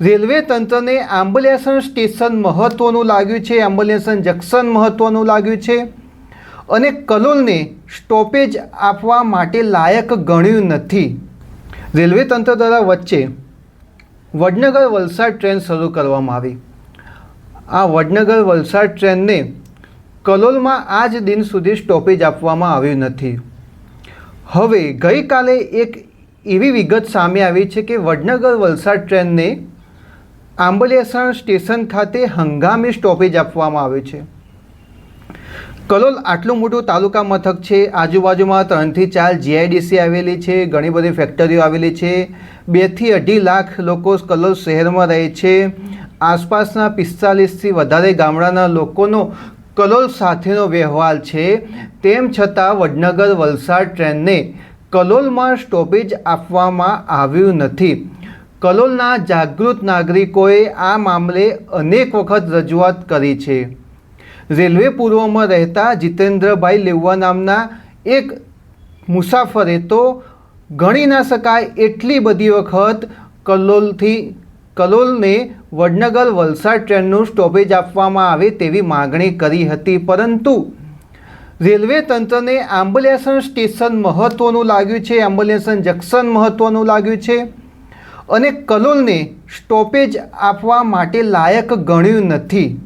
Railway તંત્રને Ambaliyasan station મહત્ત્વનું લાગ્યું છે આંબલિયાસણ જંકશન મહત્ત્વનું લાગ્યું છે અને કલોલને સ્ટોપેજ આપવા માટે લાયક ગણ્યું નથી. રેલવે તંત્ર દ્વારા વચ્ચે વડનગર વલસાડ ટ્રેન શરૂ કરવામાં આવી. આ વડનગર વલસાડ ટ્રેનને કલોલમાં આજ દિન સુધી સ્ટોપેજ આપવામાં આવ્યું નથી. હવે ગઈકાલે એક એવી વિગત સામે આવી છે કે વડનગર વલસાડ ટ્રેનને આંબલિયાસણ સ્ટેશન ખાતે હંગામી સ્ટોપેજ આપવામાં આવ્યું છે. કલોલ આટલું મોટું તાલુકા મથક છે. આજુબાજુમાં ત્રણથી ચાર જીઆઈડીસી આવેલી છે, ઘણી બધી ફેક્ટરીઓ આવેલી છે. બેથી અઢી લાખ લોકો કલોલ શહેરમાં રહે છે. આસપાસના પિસ્તાલીસથી વધારે ગામડાના લોકોનો કલોલ સાથેનો વ્યવહાર છે. તેમ છતાં વડનગર વલસાડ ટ્રેનને કલોલમાં સ્ટોપેજ આપવામાં આવ્યું નથી. કલોલના જાગૃત નાગરિકોએ આ મામલે અનેક વખત રજૂઆત કરી છે. રેલવે પૂર્વમાં રહેતા જીતેન્દ્રભાઈ લેવા નામના એક મુસાફરે તો ગણી ના શકાય એટલી બધી વખત કલોલથી, કલોલને વડનગર વલસાડ ટ્રેનનું સ્ટોપેજ આપવામાં આવે તેવી માગણી કરી હતી. પરંતુ રેલવે તંત્રને આંબલિયાસણ સ્ટેશન મહત્ત્વનું લાગ્યું છે, આંબલિયાસણ જંકશન મહત્ત્વનું લાગ્યું છે. અને કલોલને સ્ટોપેજ આપવા માટે લાયક ગણ્યું નથી.